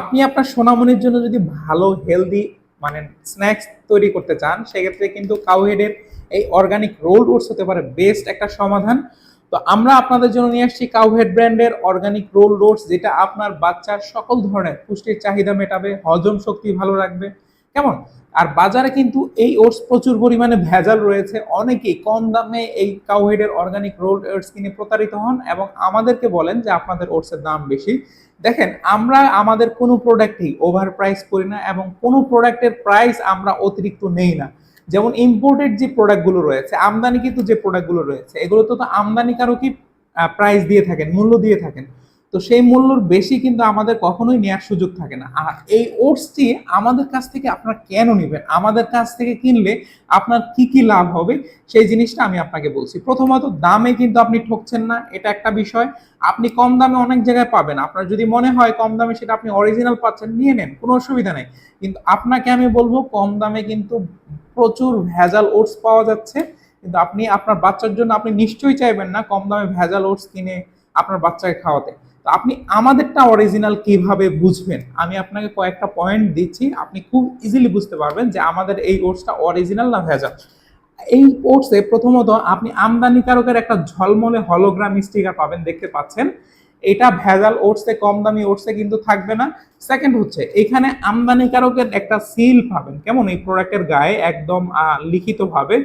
আপনি আপনার সোনামনির জন্য যদি ভালো হেলদি মানে স্ন্যাক্স তৈরি করতে চান, সেক্ষেত্রে কিন্তু কাউহেডের এই অর্গানিক রোল ওটস হতে পারে বেস্ট একটা সমাধান। তো আমরা আপনাদের জন্য নিয়ে আসছি কাউহেড ব্র্যান্ডের অর্গানিক রোল ওটস যেটা আপনার বাচ্চার সকল ধরনের পুষ্টির চাহিদা মেটাবে, হজম শক্তি ভালো রাখবে। কেমন? আর বাজারে কিন্তু এই ওটস প্রচুর পরিমাণে ভেজাল রয়েছে। অনেকেই কম দামে এই কাউহেডের অর্গানিক রোল ওটস কিনে প্রতারিত হন এবং আমাদেরকে বলেন যে আপনাদের ওটসের দাম বেশি। দেখেন, আমরা আমাদের কোনো প্রোডাক্টই ওভার প্রাইস করি না এবং কোনো প্রোডাক্টের প্রাইস আমরা অতিরিক্ত নেই না। যেমন ইম্পোর্টেড যে প্রোডাক্টগুলো রয়েছে আমদানি কিন্তু যে প্রোডাক্টগুলো রয়েছে এগুলো তো আমদানিকারকই প্রাইস দিয়ে থাকেন, মূল্য দিয়ে থাকেন। তো সেই মূল্যর বেশি কিন্তু আমাদের কখনোই নেওয়ার সুযোগ থাকে না। আর এই ওটসটি আমাদের কাছ থেকে আপনারা কেন নেবেন? আমাদের কাছ থেকে কিনলে আপনার কি কি লাভ হবে? সেই জিনিসটা আমি আপনাকে বলছি। প্রথমত, দামে কিন্তু আপনি ঠকছেন না, এটা একটা বিষয়। আপনি কম দামে অনেক জায়গায় পাবেন। আপনার যদি মনে হয় কম দামে সেটা আপনি অরিজিনাল পাচ্ছেন, নিয়ে নেন, কোনো অসুবিধা নেই। কিন্তু আপনাকে আমি বলব, কম দামে কিন্তু প্রচুর ভেজাল ওটস পাওয়া যাচ্ছে। কিন্তু আপনি আপনার বাচ্চার জন্য আপনি নিশ্চয়ই চাইবেন না কম দামে ভেজাল ওটস কিনে আপনার বাচ্চাকে খাওয়াতে। তো আপনি আমাদেরটা অরিজিনাল কীভাবে বুঝবেন? আমি আপনাকে কয়েকটা পয়েন্ট দিচ্ছি, আপনি খুব ইজিলি বুঝতে পারবেন যে আমাদের এই ওটসটা অরিজিনাল না ভেজাল। এই ওটসে প্রথমত আপনি আমদানিকারকের একটা ঝলমলে হলোগ্রাম স্টিকার পাবেন, দেখতে পাচ্ছেন। এটা ভেজাল ওটসে কম দামি ওটসে কিন্তু থাকবে না। সেকেন্ড হচ্ছে, এখানে আমদানিকারকের একটা সিল পাবেন। কেমন? এই প্রোডাক্টের গায়ে একদম লিখিতভাবে,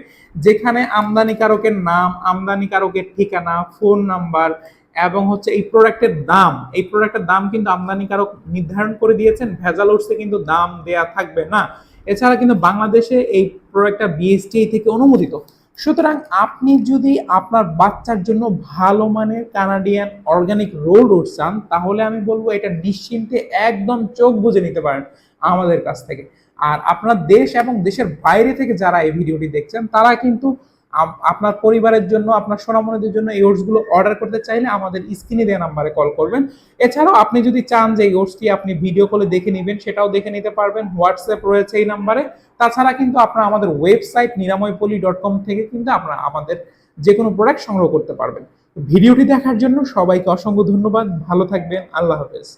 যেখানে আমদানিকারকের নাম, আমদানিকারকের ঠিকানা ফোন নাম্বার এবং হচ্ছে এই প্রোডাক্টের দাম, এই প্রোডাক্টের দাম কিন্তু আমদানিকারক নির্ধারণ করে দিয়েছেন। ভেজাল ওটসে কিন্তু দাম দেয়া থাকবে না। এছাড়া কিন্তু বাংলাদেশে এই প্রোডাক্টটা বিএসটিআই থেকে অনুমোদিত। সুতরাং আপনি যদি আপনার বাচ্চার জন্য ভালো মানের কানাডিয়ান অর্গানিক রোল রোড চান, তাহলে আমি বলব এটা নিশ্চিন্তে একদম চোখ বুঝে নিতে পারেন আমাদের কাছ থেকে। আর আপনার দেশ এবং দেশের বাইরে থেকে যারা এই ভিডিওটি দেখছেন, তারা কিন্তু আপনার পরিবারের জন্য, আপনার সোনামনিদের জন্য এই ওটসগুলো অর্ডার করতে চাইলে আমাদের স্ক্রিনে দেওয়া নাম্বারে কল করবেন। এছাড়াও আপনি যদি চান যে এই ওটসটি আপনি ভিডিও কলে দেখে নেবেন, সেটাও দেখে নিতে পারবেন। হোয়াটসঅ্যাপ রয়েছে এই নাম্বারে তাছাড়া কিন্তু আপনারা আমাদের ওয়েবসাইট নিরাময়পলি ডট কম থেকে কিন্তু আপনারা আমাদের যে কোনো প্রোডাক্ট সংগ্রহ করতে পারবেন। ভিডিওটি দেখার জন্য সবাইকে অসংখ্য ধন্যবাদ। ভালো থাকবেন। আল্লাহ হাফেজ।